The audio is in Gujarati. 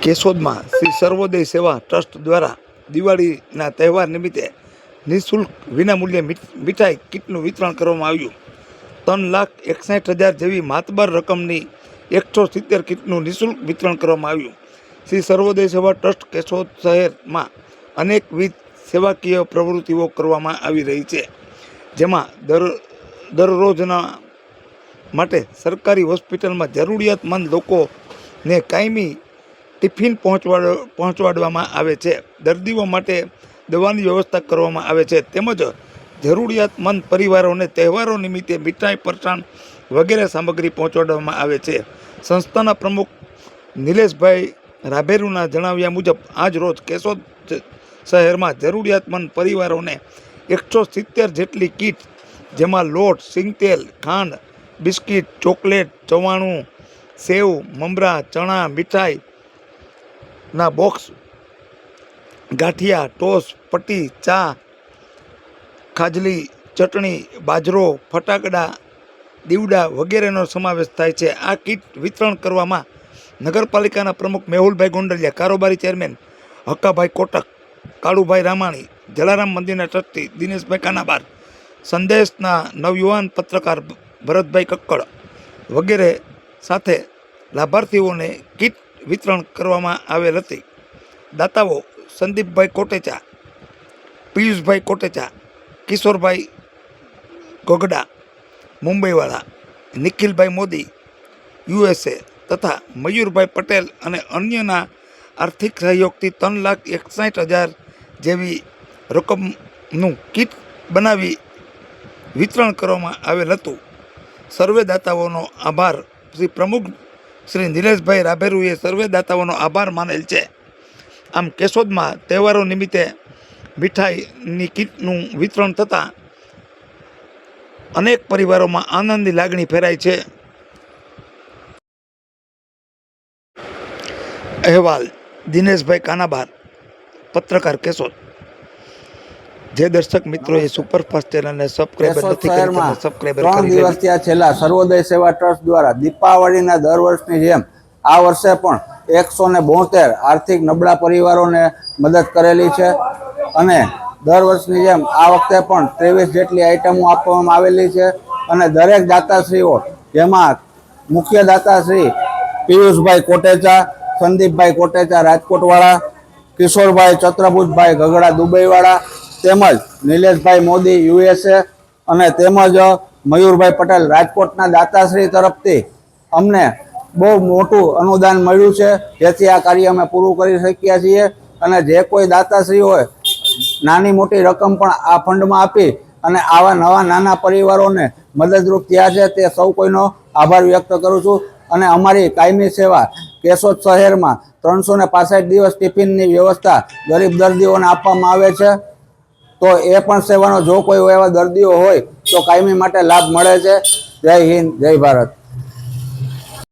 કેશોદમાં શ્રી સર્વોદય સેવા ટ્રસ્ટ દ્વારા દિવાળીના તહેવાર નિમિત્તે નિઃશુલ્ક વિનામૂલ્યે મીઠાઈ કીટનું વિતરણ કરવામાં આવ્યું. ત્રણ લાખ એકસાઠ હજાર જેવી માતબર રકમની એકસો સિત્તેર કીટનું નિઃશુલ્ક વિતરણ કરવામાં આવ્યું. શ્રી સર્વોદય સેવા ટ્રસ્ટ કેશોદ શહેરમાં અનેકવિધ સેવાકીય પ્રવૃત્તિઓ કરવામાં આવી રહી છે, જેમાં દર, દરરોજના માટે સરકારી હોસ્પિટલમાં જરૂરિયાતમંદ લોકોને કાયમી ટિફિન પહોંચવાડ, પહોંચવાડવામાં આવે છે. દર્દીઓ માટે દવાની વ્યવસ્થા કરવામાં આવે છે. તેમજ જરૂરિયાતમંદ પરિવારોને તહેવારો નિમિત્તે મીઠાઈ, પરસાણ વગેરે સામગ્રી પહોંચાડવામાં આવે છે. સંસ્થાના પ્રમુખ નિલેશભાઈ રાભેરુના જણાવ્યા મુજબ, આજ રોજ કેશોદ શહેરમાં જરૂરિયાતમંદ પરિવારોને એકસો સિત્તેર જેટલી કીટ, જેમાં લોટ સિંગતેલ ખાંડ, બિસ્કિટ, ચોકલેટ, ચવાણું, સેવ, મમરા, ચણા, મીઠાઈ ના બોક્સ ગાંઠિયા, ટોસ, પટ્ટી, ચા, ખાજલી, ચટણી, બાજરો, ફટાકડા, દીવડા વગેરેનો સમાવેશ થાય છે. આ કીટ વિતરણ કરવામાં નગરપાલિકાના પ્રમુખ મેહુલભાઈ ગોંડલિયા, કારોબારી ચેરમેન હક્કાભાઈ કોટક, કાળુભાઈ રામાણી, જલારામ મંદિરના ટ્રસ્ટી દિનેશભાઈ કાનાબાર, સંદેશના નવયુવાન પત્રકાર ભરતભાઈ કક્કડ વગેરે સાથે લાભાર્થીઓને કીટ વિતરણ કરવામાં આવેલ હતી. દાતાઓ સંદીપભાઈ કોટેચા, પિયુષભાઈ કોટેચા, કિશોરભાઈ ગોગડા, મુંબઈવાળા, નિખિલભાઈ મોદી, યુએસએ તથા મયુરભાઈ પટેલ અને અન્યના આર્થિક સહયોગથી ત્રણ લાખ એકસાઠ હજાર જેવી રકમનું કીટ બનાવી વિતરણ કરવામાં આવેલ હતું. સર્વે દાતાઓનો આભાર. શ્રી પ્રમુખ શ્રી નિલેશભાઈ રાભેરુએ સર્વે દાતાઓનો આભાર માનેલ છે. આમ કેશોદમાં તહેવારો નિમિત્તે મીઠાઈની કીટનું વિતરણ થતાં અનેક પરિવારોમાં આનંદની લાગણી ફેરાય છે. અહેવાલ, દિનેશભાઈ કાનાબાર, પત્રકાર કેશોદ. જે દર્શક મિત્રોએ સુપરફાસ્ટ ચેનલને સબસ્ક્રાઈબર કેશોદ નથી કરી તમે સબસ્ક્રાઇબ ત્રણ કરી ત્યાં છેલ્લા સર્વોદય સેવા ટ્રસ્ટ દ્વારા દીપાવળીના દર વર્ષની જેમ આ વર્ષે પણ એકસો ને બોતેર આર્થિક નબળા પરિવારોને મદદ કરેલી છે અને દર વર્ષની જેમ આ વખતે પણ ત્રેવીસ જેટલી આઈટમો આપવામાં આવેલી છે અને દરેક દાતાશ્રીઓ જેમાં મુખ્ય દાતાશ્રી પિયુષભાઈ કોટેચા સંદીપભાઈ કોટેચા રાજકોટવાળા કિશોરભાઈ ચત્રભુજભાઈ ગગડા દુબઈવાળા તેમજ નિલેશભાઈ મોદી યુએસએ અને તેમજ મયુરભાઈ પટેલ રાજકોટના દાતાશ્રી તરફથી અમને બહુ મોટું અનુદાન મળ્યું છે. જેથી આ કાર્ય અમે પૂરું કરી શક્યા છીએ અને જે કોઈ દાતાશ્રી હોય, નાની મોટી રકમ પણ આ ફંડમાં આપી અને આવા નવા નાના પરિવારોને મદદરૂપ થયા છે, તે સૌ કોઈનો આભાર વ્યક્ત કરું છું. અને અમારી કાયમી સેવા કેશોદ શહેરમાં ત્રણસો ને દિવસ ટિફિનની વ્યવસ્થા ગરીબ દર્દીઓને આપવામાં આવે છે. તો એ પણ સેવાનો જો કોઈ એવા દર્દીઓ હોય, તો કાયમી માટે લાભ મળે છે. જય હિન્દ, જય ભારત.